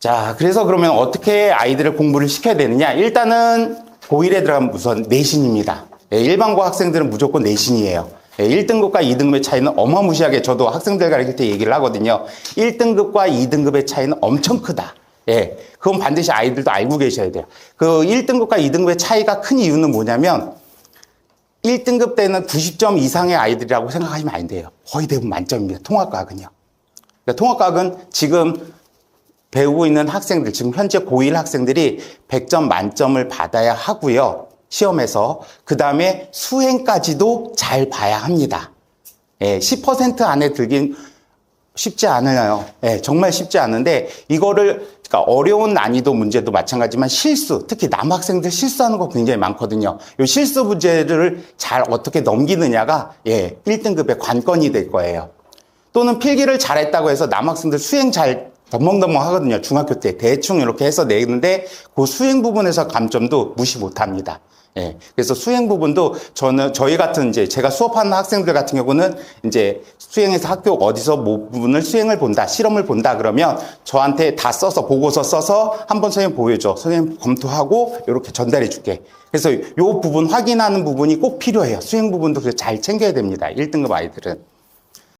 자, 그래서 그러면 어떻게 아이들을 공부를 시켜야 되느냐? 일단은 고1에 들어가면 우선 내신입니다. 예, 일반고 학생들은 무조건 내신이에요. 예, 1등급과 2등급의 차이는 어마무시하게 저도 학생들 가르칠 때 얘기를 하거든요. 1등급과 2등급의 차이는 엄청 크다. 예, 그건 반드시 아이들도 알고 계셔야 돼요. 그 1등급과 2등급의 차이가 큰 이유는 뭐냐면 1등급 때는 90점 이상의 아이들이라고 생각하시면 안 돼요. 거의 대부분 만점입니다. 통합과학은요. 그러니까 통합과학은 지금 배우고 있는 학생들, 지금 현재 고1 학생들이 100점 만점을 받아야 하고요. 시험에서. 그 다음에 수행까지도 잘 봐야 합니다. 예, 10% 안에 들긴 쉽지 않아요. 예, 정말 쉽지 않은데 이거를 그러니까 어려운 난이도 문제도 마찬가지지만 실수, 특히 남학생들 실수하는 거 굉장히 많거든요. 이 실수 문제를 잘 어떻게 넘기느냐가 예, 1등급의 관건이 될 거예요. 또는 필기를 잘했다고 해서 남학생들 수행 잘 덤벙덤벙 하거든요. 중학교 때 대충 이렇게 해서 내는데 그 수행 부분에서 감점도 무시 못 합니다. 예. 그래서 수행 부분도 저는 저희 같은 이제 제가 수업하는 학생들 같은 경우는 이제 수행에서 학교 어디서 뭐 부분을 수행을 본다, 실험을 본다 그러면 저한테 다 써서 보고서 써서 한번 선생님 보여줘. 선생님 검토하고 이렇게 전달해 줄게. 그래서 요 부분 확인하는 부분이 꼭 필요해요. 수행 부분도 그래서 잘 챙겨야 됩니다. 1등급 아이들은.